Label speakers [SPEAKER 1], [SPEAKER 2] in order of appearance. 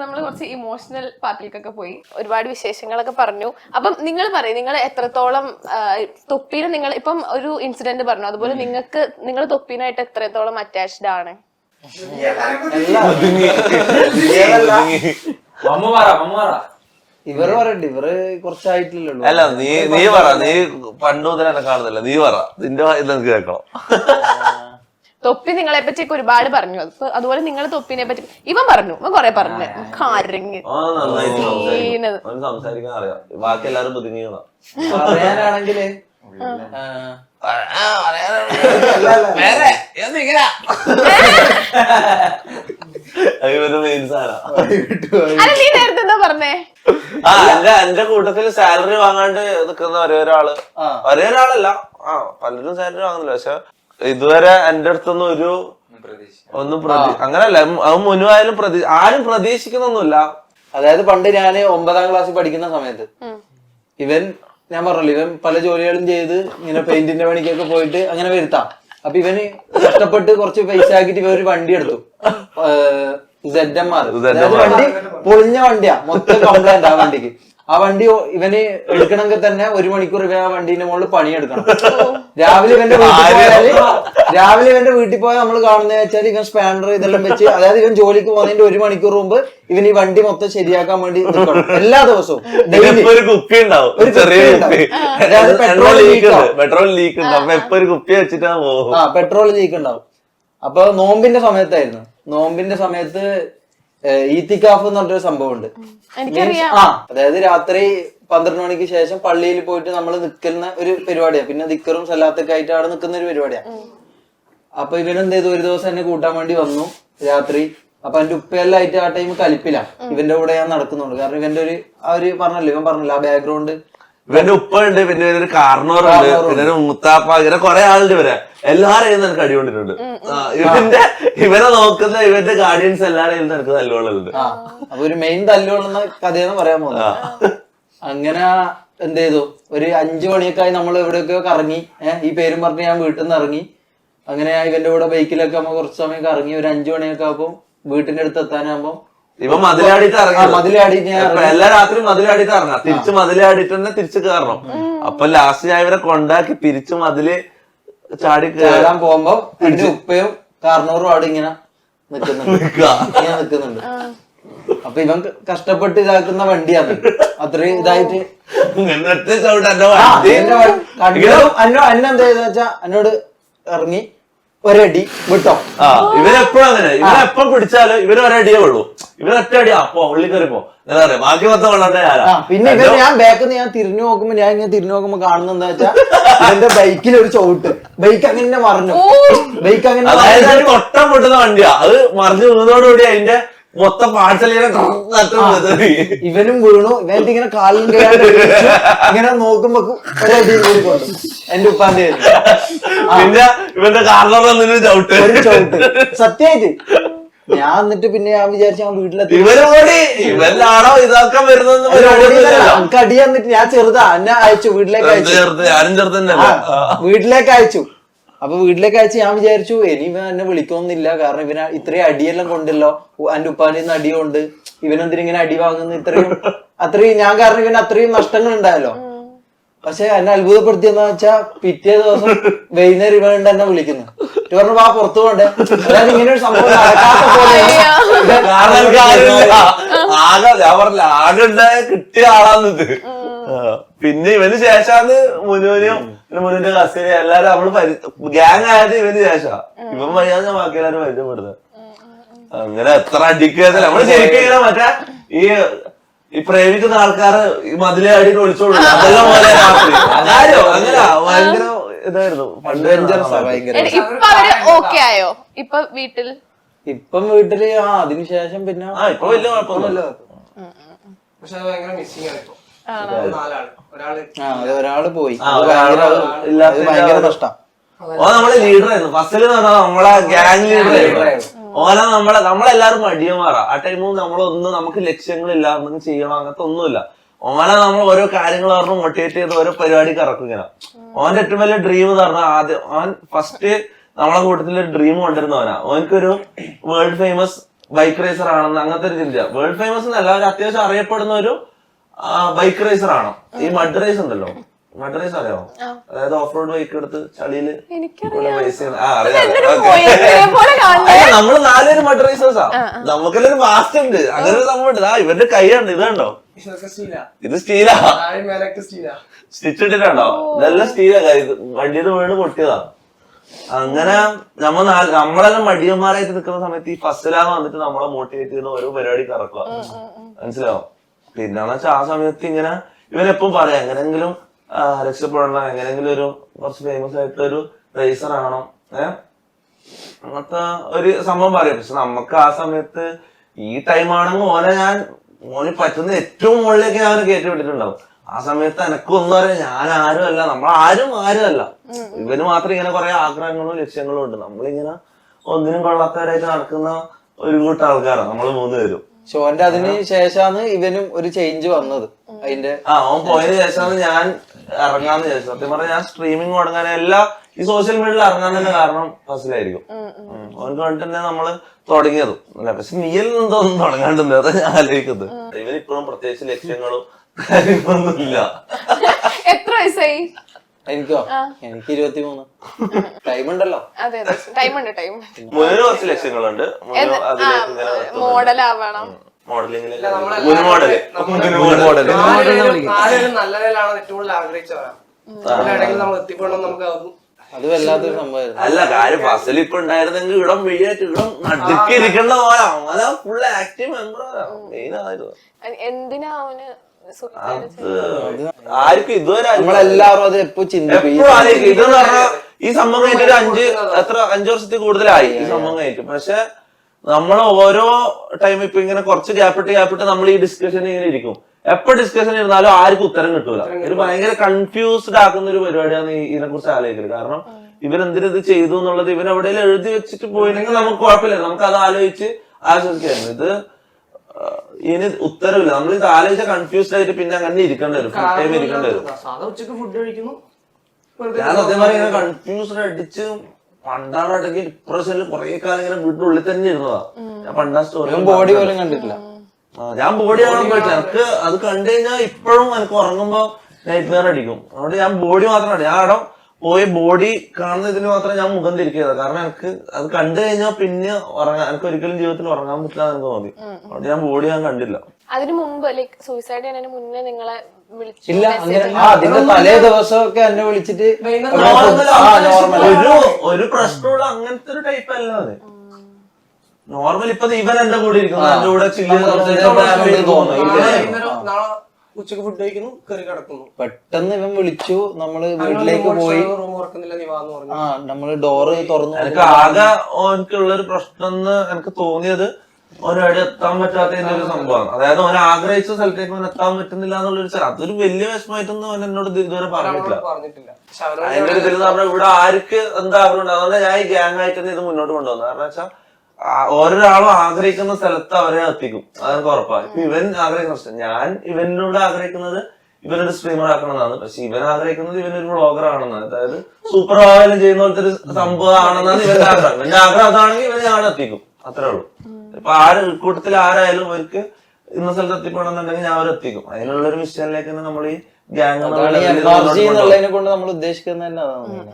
[SPEAKER 1] നമ്മൾ കുറച്ച് ഇമോഷണൽ പാർട്ടിലേക്കൊക്കെ പോയി. ഒരുപാട് വിശേഷങ്ങളൊക്കെ പറഞ്ഞു. അപ്പം നിങ്ങൾ പറയും നിങ്ങൾ എത്രത്തോളം തൊപ്പീനെ നിങ്ങൾ ഇപ്പം ഒരു ഇൻസിഡന്റ് പറഞ്ഞു. അതുപോലെ നിങ്ങൾക്ക് നിങ്ങൾ തൊപ്പീനായിട്ട് എത്രത്തോളം അറ്റാച്ച്ഡ് ആണ്?
[SPEAKER 2] ഇവർ പറയണ്ട ഇവർ കുറച്ചായിട്ടില്ലല്ലോ.
[SPEAKER 3] അല്ല നീ നീ പറ. നീ പണ്ട് മുതൽ എന്നെ കാണുന്നില്ല നീ പറ. നിന്റെ ഇത് എനിക്ക് കേൾക്കണം.
[SPEAKER 1] തൊപ്പി നിങ്ങളെ പറ്റിയൊക്കെ ഒരുപാട് പറഞ്ഞു. അപ്പൊ അതുപോലെ നിങ്ങളെ തൊപ്പിനെ പറ്റി ഇവൻ പറഞ്ഞു. ഇവൻ കൊറേ പറഞ്ഞു കരങ്ങ്.
[SPEAKER 3] ആ നന്നായിട്ട് സംസാരിക്കും
[SPEAKER 1] ഈനത്.
[SPEAKER 3] അവന് സംസാരിക്കാൻ അറിയാം. ബാക്കി എല്ലാരും ബുദ്ധിമുട്ടാ
[SPEAKER 2] പറയാനാണെങ്കിൽ
[SPEAKER 3] മെയിൻ സാധനം.
[SPEAKER 1] അല്ല നീ നേരത്തെ എന്താ പറഞ്ഞേ?
[SPEAKER 3] ആ എന്റെ എന്റെ കൂട്ടത്തിൽ സാലറി വാങ്ങാണ്ട് നിൽക്കുന്ന ഒരേ
[SPEAKER 2] ഒരാൾ.
[SPEAKER 3] ഒരേ ഒരാളല്ല ആ പലരും സാലറി വാങ്ങുന്നില്ല പക്ഷെ ഇതുവരെ എന്റെ അടുത്തൊന്നും ഒരു ഒന്നും പ്രതി അങ്ങനല്ല അത് മുനുവായാലും പ്രതി ആരും പ്രതീക്ഷിക്കുന്നൊന്നുമില്ല.
[SPEAKER 2] അതായത് പണ്ട് ഞാൻ ഒമ്പതാം ക്ലാസ്സിൽ പഠിക്കുന്ന സമയത്ത് ഇവൻ ഞാൻ പറഞ്ഞല്ലോ ഇവൻ പല ജോലികളും ചെയ്ത് ഇങ്ങനെ പെയിന്റിന്റെ പണിക്കൊക്കെ പോയിട്ട് അങ്ങനെ വരുത്താം. അപ്പൊ ഇവന് കഷ്ടപ്പെട്ട് കുറച്ച് പൈസ ആക്കിയിട്ട് ഇവ ഒരു വണ്ടി എടുത്തു. Z M R. വണ്ടി പൊളിഞ്ഞ വണ്ടിയാ. മൊത്തം കംപ്ലൈന്റ് ആ വണ്ടിക്ക്. ആ വണ്ടി ഇവന് എടുക്കണമെങ്കിൽ തന്നെ ഒരു മണിക്കൂർ ഇവൻ ആ വണ്ടീന്റെ മുകളിൽ പണിയെടുക്കണം. രാവിലെ ഇവന്റെ വീട്ടിൽ പോയാൽ രാവിലെ ഇവന്റെ വീട്ടിൽ പോയാൽ നമ്മൾ കാണുന്നത് വെച്ചാൽ ഇവൻ സ്പാൻഡർ ഇതെല്ലാം വെച്ച് അതായത് ഇവൻ ജോലിക്ക് പോകുന്നതിന്റെ ഒരു മണിക്കൂർ മുമ്പ് ഇവൻ ഈ വണ്ടി മൊത്തം ശരിയാക്കാൻ വേണ്ടി നിൽക്കണം എല്ലാ ദിവസവും. ഡെയിലി
[SPEAKER 3] ഒരു കുപ്പി ഉണ്ടാവും.
[SPEAKER 2] ഒരു
[SPEAKER 3] ചെറിയ
[SPEAKER 2] petrol
[SPEAKER 3] ലീക്ക്. പെട്രോൾ ലീക്ക് ഒരു കുപ്പി വെച്ചിട്ടാ പോകും.
[SPEAKER 2] ആ പെട്രോൾ ലീക്ക് ഉണ്ടാവും. അപ്പൊ നോമ്പിന്റെ സമയത്തായിരുന്നു. നോമ്പിന്റെ സമയത്ത് ഈത്തിക്കാഫ് എന്ന് പറഞ്ഞൊരു സംഭവം ഉണ്ട്
[SPEAKER 1] എനിക്കറിയാം.
[SPEAKER 2] ആ അതായത് രാത്രി പന്ത്രണ്ട് മണിക്ക് ശേഷം പള്ളിയിൽ പോയിട്ട് നമ്മൾ നിൽക്കുന്ന ഒരു പരിപാടിയാ. പിന്നെ ദിക്കറും സലാത്തൊക്കെ ആയിട്ട് അവിടെ നിൽക്കുന്ന ഒരു പരിപാടിയാ. അപ്പൊ ഇവനെന്ത് ചെയ്തു? ഒരു ദിവസം എന്നെ കൂട്ടാൻ വേണ്ടി വന്നു രാത്രി. അപ്പൊ എന്റെ ഉപ്പയെല്ലാം ആയിട്ട് ആ ടൈം കലിപ്പില്ല ഇവന്റെ കൂടെ ഞാൻ നടക്കുന്നുണ്ട് കാരണം ഇവന്റെ ഒരു ആ ഒരു പറഞ്ഞല്ലോ ഇവൻ പറഞ്ഞല്ലോ ആ ബാക്ക്ഗ്രൗണ്ട്
[SPEAKER 3] ഇവന്റെ ഉപ്പ ഉണ്ട് പിന്നെ ഒരു കാർണോർ ഉണ്ട് പിന്നെ ഒരു മുത്താപ്പ ഇങ്ങനെ കുറെ ആളുണ്ട് ഇവരെ. എല്ലാരെയും നിനക്ക് അടികൊണ്ടിട്ടുണ്ട് ഇവന്റെ ഇവനെ നോക്കുന്ന ഇവന്റെ ഗാർഡിയൻസ് എല്ലാരെയും നിനക്ക്
[SPEAKER 2] തല്ലുകളുണ്ട് അപ്പൊ ഒരു മെയിൻ തല്ലുകൊള്ളുന്ന കഥയെന്ന് പറയാൻ പോകുന്നത്. അങ്ങനെ എന്ത് ചെയ്തു? ഒരു അഞ്ചു മണിയൊക്കെ നമ്മൾ എവിടെയൊക്കെ കറങ്ങി. ഏഹ് ഈ പേരും പറഞ്ഞ് ഞാൻ വീട്ടിൽ നിന്ന് ഇറങ്ങി. അങ്ങനെ ഇവന്റെ കൂടെ ബൈക്കിലൊക്കെ നമ്മൾ കുറച്ച് സമയം കറങ്ങി. ഒരു അഞ്ചു മണിയൊക്കെ ആകുമ്പോൾ വീട്ടിന്റെ അടുത്ത് എത്താനാകുമ്പോ
[SPEAKER 3] ഇവ മതിലാടിയിട്ട് എപ്പ- എല്ലാ രാത്രിയും മതിലാടിയിട്ട് ഇറങ്ങാം തിരിച്ച് മതിലാടിയിട്ട് തന്നെ തിരിച്ച് കയറണം അപ്പൊ ലാസ്റ്റ് ഞാൻ ഇവരെ കൊണ്ടാക്കി തിരിച്ച് മതിൽ ചാടി കയറാൻ
[SPEAKER 2] പോകുമ്പോ എന്റെ ഉപ്പയും കാർണൂറും അവിടെ ഇങ്ങനെ നിക്കുന്നുണ്ട് ഇങ്ങനെ നിക്കുന്നുണ്ട് അപ്പൊ ഇവൻ കഷ്ടപ്പെട്ട് ഇതാക്കുന്ന വണ്ടിയാണ്. അത്രയും ഇതായിട്ട് എന്നോട് ഇറങ്ങി. ഒരടി വിട്ടോ.
[SPEAKER 3] ആ ഇവരെപ്പോഴും അങ്ങനെ. ഇവരെപ്പം പിടിച്ചാലും ഇവർ ഒരടിയേ ഉള്ളൂ. ഇവരൊറ്റ അടി അപ്പോ ഉള്ളി കയറിപ്പോ. എന്താ പറയാ ബാക്കി മൊത്തം കൊള്ളട്ടെ ഞാനാ
[SPEAKER 2] ആ പിന്നെ ഞാൻ ബാക്കിൽ നിന്ന് ഞാൻ തിരിഞ്ഞു നോക്കുമ്പോ ഞാൻ ഇങ്ങനെ തിരിഞ്ഞു നോക്കുമ്പോ കാണുന്നത് എന്താ വെച്ചാ എന്റെ ബൈക്കിൽ ഒരു ചവിട്ട്. ബൈക്ക് അങ്ങനെ മറിഞ്ഞു. ബൈക്ക് അങ്ങനെ
[SPEAKER 3] അതായത് കൊട്ടം പൊട്ടുന്ന വണ്ടിയാ. അത് മറിഞ്ഞു നിന്നതോടുകൂടി അതിന്റെ മൊത്തം പാഴ്സലിനെ
[SPEAKER 2] ഇവനും വീണു. ഇവന്റെ ഇങ്ങനെ കാലിൽ ഇങ്ങനെ നോക്കുമ്പോ എന്റെ ഉപ്പാന്റെ.
[SPEAKER 3] പിന്നെ ഇവന്റെ കാർണർ ചവിട്ട്
[SPEAKER 2] ഒരു ചവിട്ട് സത്യായിട്ട്. ഞാൻ എന്നിട്ട് പിന്നെ ഞാൻ വിചാരിച്ചു ഞാൻ വീട്ടിലെത്തി.
[SPEAKER 3] ഇവരോടി ഇവരിലാണോ ഇതാക്കാൻ വരുന്നത്
[SPEAKER 2] നമുക്ക് അടി തന്നിട്ട് ഞാൻ ചെറുതാ. എന്നെ അയച്ചു വീട്ടിലേക്ക് അയച്ചു.
[SPEAKER 3] ഞാനും ചെറുതന്നെ
[SPEAKER 2] വീട്ടിലേക്ക് അയച്ചു. അപ്പൊ വീട്ടിലേക്ക് അയച്ചു ഞാൻ വിചാരിച്ചു ഇനി ഇവൻ എന്നെ വിളിക്കൊന്നില്ല കാരണം ഇവന് ഇത്രയും അടിയെല്ലാം കൊണ്ടല്ലോ. എന്റെ ഉപ്പാന്റെ നിന്ന് അടിയുണ്ട്. ഇവനെന്തിനും ഇങ്ങനെ അടി വാങ്ങുന്നു ഇത്രയും അത്രയും ഞാൻ കാരണം ഇവന് അത്രയും നഷ്ടങ്ങൾ ഉണ്ടായല്ലോ പക്ഷെ എന്നെ അത്ഭുതപ്പെടുത്തിയെന്ന് വെച്ചാ പിറ്റേ ദിവസം വൈകുന്നേരം ഇവൻ ഉണ്ട് എന്നെ വിളിക്കുന്നു. പറഞ്ഞു വാ പുറത്തു പോണ്ടേ. അതായത് ഇങ്ങനെ ഒരു സംഭവം നടക്കാത്ത പോലെ
[SPEAKER 3] ആകെ ഞാൻ പറഞ്ഞില്ല ആകെ ഉണ്ടായ കിട്ടിയ ആളാന്നിത് പിന്നെ ഇവന് ശേഷാന്ന് മുനുവിനും മുനുവിന്റെ കസിനെ എല്ലാരും നമ്മൾ ഗ്യാങ് ആയത് ഇവന് ശേഷാ. ഇവൻ വയ്യാതെ ബാക്കി എല്ലാരും പരിചയപ്പെടുന്നത്. അങ്ങനെ എത്ര അടിക്കുക നമ്മൾ ശരിക്കും മറ്റേ ഈ ഈ പ്രേമിക്കുന്ന ആൾക്കാർ ഈ മതിലെ അടി ഒളിച്ചോളൂ അതെല്ലാം പോലെ രാത്രി. അങ്ങനെ. ഭയങ്കര ഇതായിരുന്നു.
[SPEAKER 1] ഇപ്പൊ അവർ ഓക്കെ ആയോ? ഇപ്പൊ വീട്ടിൽ?
[SPEAKER 2] ഇപ്പം വീട്ടിൽ ആ അതിനുശേഷം പിന്നെ
[SPEAKER 3] ആ ഇപ്പൊ വലിയ കുഴപ്പമൊന്നുമില്ല
[SPEAKER 4] പക്ഷെ അത് ഭയങ്കര മിസ്സിംഗ് ആണ് ഇപ്പൊ. നാലാൾ. ഒരാൾ
[SPEAKER 2] ആ അത് ഒരാൾ പോയി. അത് ഭയങ്കര
[SPEAKER 3] ഇല്ലാത്ത
[SPEAKER 2] അത് ഭയങ്കര. നഷ്ടം
[SPEAKER 3] ഓ നമ്മളെ ലീഡർ ആയിരുന്നു. ഫസ്റ്റിൽ പറഞ്ഞാൽ നമ്മളെ ഗ്യാങ് ലീഡർ ആയിരുന്നു. ഓന നമ്മളെ നമ്മളെല്ലാരും മടിയന്മാറാ ആ ടൈമിൽ നമ്മളൊന്നും നമുക്ക് ലക്ഷ്യങ്ങളില്ല എന്തെങ്കിലും ചെയ്യണം അങ്ങനത്തെ ഒന്നുമില്ല. ഓനെ നമ്മൾ ഓരോ കാര്യങ്ങൾ പറഞ്ഞ് മോട്ടിവേറ്റ് ചെയ്ത് ഓരോ പരിപാടിക്ക് ഇറക്കും ഇങ്ങനെ ഓന്റെ ഏറ്റവും വലിയ ഡ്രീം എന്ന് പറഞ്ഞാൽ ആദ്യം ഓൻ ഫസ്റ്റ് നമ്മളെ കൂട്ടത്തിൽ ഡ്രീം കൊണ്ടിരുന്നവനാ ഓനക്കൊരു വേൾഡ് ഫേമസ് ബൈക്ക് റേസർ ആണെന്ന് അങ്ങനത്തെ ഒരു ചിന്ത വേൾഡ് ഫേമസ് എന്നല്ല ഒരു അത്യാവശ്യം അറിയപ്പെടുന്ന ഒരു ബൈക്ക് റേസർ ആണോ? ഈ മഡ് റേസ് ഉണ്ടല്ലോ. മഡ് റേസ് അറിയാമോ അതായത് ഓഫ് റോഡ് ബൈക്ക് എടുത്ത് ചളിയിൽ നമ്മൾ നാലുപേര് മഡ് റേസേഴ്സാ നമുക്കെല്ലാം വാസ്റ്റ് ഉണ്ട്. അങ്ങനെ ഒരു സംഭവം ഉണ്ട്. ആ ഇവരുടെ കൈ ഉണ്ട് ഇത് കണ്ടോ? ഇത് സ്റ്റീലാ. സ്റ്റിച്ച് ഇട്ടിട്ടുണ്ടോ? ഇതെല്ലാം സ്റ്റീലാ. ഇത് വണ്ടിയിൽ വീണ് പൊട്ടിയതാ. അങ്ങനെ നമ്മ നമ്മളെല്ലാം മടിയന്മാരായിട്ട് നിൽക്കുന്ന സമയത്ത് ഈ ഫസ്റ്റിലാന്ന് വന്നിട്ട് നമ്മളെ മോട്ടിവേറ്റ് ചെയ്യുന്ന ഓരോ പരിപാടി കറക്കുക. മനസ്സിലാവും പിന്നെന്ന് വെച്ചാൽ ആ സമയത്ത് ഇങ്ങനെ ഇവരെപ്പം പറയാം എങ്ങനെങ്കിലും രക്ഷപ്പെടണം എങ്ങനെങ്കിലും ഒരു കുറച്ച് ഫേമസ് ആയിട്ടുള്ള ഒരു റേസർ ആണോ ഏഹ് അങ്ങനത്തെ ഒരു സംഭവം പറയും. പക്ഷെ നമുക്ക് ആ സമയത്ത് ഈ ടൈം ആണെങ്കിൽ ഓനെ ഞാൻ ഓന് പറ്റുന്ന ഏറ്റവും മുകളിലേക്ക് ഞാൻ അവനെ കയറ്റി വിട്ടിട്ടുണ്ടാവും. ആ സമയത്ത് എനക്കൊന്നും അറിയാം ഞാൻ ആരും അല്ല. നമ്മൾ ആരും ആരും അല്ല. ഇവന് മാത്രം ഇങ്ങനെ കുറെ ആഗ്രഹങ്ങളും ലക്ഷ്യങ്ങളും ഉണ്ട്. നമ്മളിങ്ങനെ ഒന്നിനും കൊള്ളാത്തവരായിട്ട് നടക്കുന്ന ഒരു കൂട്ടം ആൾക്കാരാണ് നമ്മൾ മൂന്ന് പേരും.
[SPEAKER 2] ഷോന്റെ അതിന് ശേഷമാണ് ഇവനും ഒരു ചേഞ്ച് വന്നത്. അതിന്റെ
[SPEAKER 3] ആ അവൻ പോയതിനു ശേഷമാണ് ഞാൻ ഇറങ്ങാന്ന് വിചാരിച്ചത്. സത്യം പറഞ്ഞാൽ ഞാൻ സ്ട്രീമിംഗ് തുടങ്ങാൻ എല്ലാ ഈ സോഷ്യൽ മീഡിയയിൽ ഇറങ്ങാൻ തന്നെ കാരണം ഫസിലായിരിക്കും. വേണ്ടി തന്നെ നമ്മൾ തുടങ്ങിയതും. അല്ല പക്ഷെ നീയിൽ നിന്നൊന്നും തുടങ്ങാണ്ടെന്ന് അതാ ഞാൻ ആലോചിക്കുന്നത്. ഇവനിപ്പോഴും പ്രത്യേകിച്ച് ലക്ഷ്യങ്ങളും കാര്യങ്ങളൊന്നും ഇല്ല.
[SPEAKER 1] എത്ര വയസ്സായി?
[SPEAKER 2] എനിക്കോ? എനിക്ക് ഇരുപത്തി മൂന്ന് ടൈം ഉണ്ടല്ലോ.
[SPEAKER 1] അതെ അതെ. ടൈം ഉണ്ട് ടൈം
[SPEAKER 3] കുറച്ച് ലക്ഷ്യങ്ങളുണ്ട്.
[SPEAKER 1] മോഡൽ ആവണം
[SPEAKER 3] മോഡൽ. മോഡൽ.
[SPEAKER 4] നാലുപേരും നാലുപേരും നല്ല നിലയിലാണ് ഏറ്റവും കൂടുതൽ ആഗ്രഹിച്ചവരാണ് എവിടെയെങ്കിലും നമ്മൾ എത്തിപ്പെടണം നമുക്ക് അതൊന്നും
[SPEAKER 2] അത് വല്ലാത്തൊരു സംഭവമായിരുന്നു.
[SPEAKER 3] അല്ല കാര്യം ഫസൽ ഇപ്പൊ ഉണ്ടായിരുന്നെങ്കിൽ ഇടം വഴിയായിട്ട് ഇടം നടുക്കി ഇരിക്കേണ്ട പോലെ. അതാ ഫുൾ ആക്റ്റീവ് മെമ്പർ മെയിൻ ആയിരുന്നു.
[SPEAKER 1] എന്തിനാ അവന്
[SPEAKER 3] ആർക്കും ഇതുവരെ
[SPEAKER 2] നമ്മളെല്ലാവരും അത് എപ്പോ ചിന്തിക്കും?
[SPEAKER 3] ഇതെന്ന് പറഞ്ഞാൽ ഈ സംഭവം കഴിഞ്ഞിട്ട് ഒരു അഞ്ച് എത്ര അഞ്ചു വർഷത്തിൽ കൂടുതലായി ഈ സംഭവം കഴിഞ്ഞിട്ട്. പക്ഷെ നമ്മൾ ഓരോ ടൈം ഇപ്പൊ ഇങ്ങനെ കുറച്ച് ഗ്യാപ്പിട്ട് ഗ്യാപ്പിട്ട് നമ്മൾ ഈ ഡിസ്കഷൻ ഇങ്ങനെ ഇരിക്കും. എപ്പോ ഡിസ്കഷൻ ഇരുന്നാലും ആർക്കും ഉത്തരം കിട്ടൂല. ഒരു ഭയങ്കര കൺഫ്യൂസ്ഡ് ആക്കുന്ന ഒരു പരിപാടിയാണ് ഇതിനെ കുറിച്ച് ആലോചിക്കുന്നത് കാരണം ഇവരെന്തിനു ഇത് ചെയ്തു എന്നുള്ളത് ഇവൻ എവിടെയെങ്കിലും എഴുതി വെച്ചിട്ട് പോയില്ലെങ്കിൽ നമുക്ക് കുഴപ്പമില്ല. നമുക്ക് അത് ആലോചിച്ച് ആശ്വസിക്കായിരുന്നു ഇത് ഇനി ഉത്തരവില്ല. നമ്മൾ ഇത് ആലോചിച്ച കൺഫ്യൂസ്ഡ് ആയിട്ട് പിന്നെ അങ്ങനെ ഇരിക്കേണ്ടി വരും. ഫുൾ ടൈം ഇരിക്കേണ്ടി വരും.
[SPEAKER 4] ഫുഡ്
[SPEAKER 3] ഞാൻ സത്യം പറയുന്നത് കൺഫ്യൂസ്ഡ് അടിച്ച് പണ്ടാടക്കി പ്രശ്നം കുറെ കാലം ഇങ്ങനെ വീട്ടിന്റെ ഉള്ളിൽ തന്നെ ഇരുന്നതാ. ഞാൻ പണ്ടാ സ്റ്റോറി
[SPEAKER 2] ബോഡി പോലും കണ്ടിട്ടില്ല.
[SPEAKER 3] ഞാൻ ബോഡി ആണോ പോയിട്ടില്ല എനിക്ക് അത് കണ്ടു കഴിഞ്ഞാൽ ഇപ്പോഴും എനിക്ക് ഉറങ്ങുമ്പോ നൈറ്റ് മെയർ അടിക്കും. അതുകൊണ്ട് ഞാൻ ബോഡി മാത്രം കണ്ടു. ഞാൻ അവിടെ പോയി ബോഡി കാണുന്ന ഇതിന് മാത്രം ഞാൻ മുഖം തിരിക്കുക കാരണം എനിക്ക് അത് കണ്ടു കഴിഞ്ഞാൽ പിന്നെ ഉറങ്ങാൻ എനിക്ക് ഒരിക്കലും ജീവിതത്തിൽ ഉറങ്ങാൻ പറ്റില്ല എന്ന് തോന്നി. അതുകൊണ്ട് ഞാൻ ബോഡി ഞാൻ കണ്ടില്ല.
[SPEAKER 1] അതിന് മുമ്പ് ലൈക് സൂയിസൈഡ് ചെയ്യുന്നതിന് മുന്നേ നിങ്ങളെ
[SPEAKER 2] ഇല്ല അങ്ങനെ ആ അതിന്റെ തലേ ദിവസമൊക്കെ എന്നെ വിളിച്ചിട്ട്
[SPEAKER 3] ഒരു ഒരു പ്രശ്നമുള്ള അങ്ങനത്തെ ഒരു ടൈപ്പ് അല്ല അത്. നോർമൽ ഇപ്പൊ ഇവൻ എന്റെ കൂടെ ഇരിക്കുന്നു. എന്റെ കൂടെ ചില്ലി തോന്നുന്നു.
[SPEAKER 4] ഉച്ചയ്ക്ക് ഫുഡ് കഴിക്കുന്നു കറി കിടക്കുന്നു.
[SPEAKER 2] പെട്ടെന്ന് ഇവൻ വിളിച്ചു നമ്മൾ വീട്ടിലേക്ക് പോയി.
[SPEAKER 4] റൂം ഉറക്കുന്നില്ല നീ വാന്ന് പറഞ്ഞു.
[SPEAKER 2] ആ നമ്മൾ ഡോറ് തുറന്നു.
[SPEAKER 3] എനിക്ക് ആകെ ഓനക്കുള്ള ഒരു പ്രശ്നം എന്ന് എനിക്ക് തോന്നിയത് ഓനോട് എത്താൻ പറ്റാത്തതിന്റെ ഒരു സംഭവമാണ്. അതായത് ഓൻ ആഗ്രഹിച്ച സ്ഥലത്തേക്ക് ഓൻ എത്താൻ പറ്റുന്നില്ല എന്നുള്ളൊരു ചെ- അതൊരു വലിയ വിഷമമായിട്ടൊന്നും ഓൻ എന്നോട് ഇത് ഇതുവരെ പറഞ്ഞിട്ടില്ല.
[SPEAKER 4] പറഞ്ഞിട്ടില്ല.
[SPEAKER 3] അതിന്റെ ഒരു ഇതിൽ നമ്മുടെ ഇവിടെ ആർക്ക് എന്താ ആഗ്രഹം ഉണ്ട് ഞാൻ ഈ ഗ്യാങ് ആയിട്ട് ഇത് മുന്നോട്ട് കൊണ്ടുവന്നത്. കാരണം വെച്ചാൽ ഓരോരാളും ആഗ്രഹിക്കുന്ന സ്ഥലത്ത് അവരെ എത്തിക്കും. അതെനിക്ക് ഉറപ്പാണ് ഇപ്പൊ ഇവൻ ആഗ്രഹിക്കുന്ന ഞാൻ ഇവനോട് ആഗ്രഹിക്കുന്നത് ഇവനൊരു സ്ട്രീമർ ആക്കണം എന്നാണ് പക്ഷെ ഇവൻ ആഗ്രഹിക്കുന്നത് ഇവനൊരു ബ്ലോഗർ ആണെന്നാണ് അതായത് സൂപ്പർ ഓവലും ചെയ്യുന്ന പോലത്തെ ഒരു സംഭവം ആണെന്നാണ് ഇവന്റെ ആഗ്രഹം. ഇവന്റെ ആഗ്രഹം അതാണെങ്കിൽ ഇവനെ ഞാൻ എത്തിക്കും. അത്രേ ഉള്ളൂ. ഇപ്പൊ ആര് കൂട്ടത്തിൽ ആരായാലും അവർക്ക് ഇന്ന സ്ഥലത്ത് എന്നുണ്ടെങ്കിൽ ഞാൻ അവരെത്തിക്കും അതിനുള്ള ഒരു മിഷനിലേക്ക് തന്നെ നമ്മൾ ഈ ഗ്യാങ്
[SPEAKER 2] കൊണ്ട് നമ്മൾ ഉദ്ദേശിക്കുന്നത് തന്നെ അതാണ്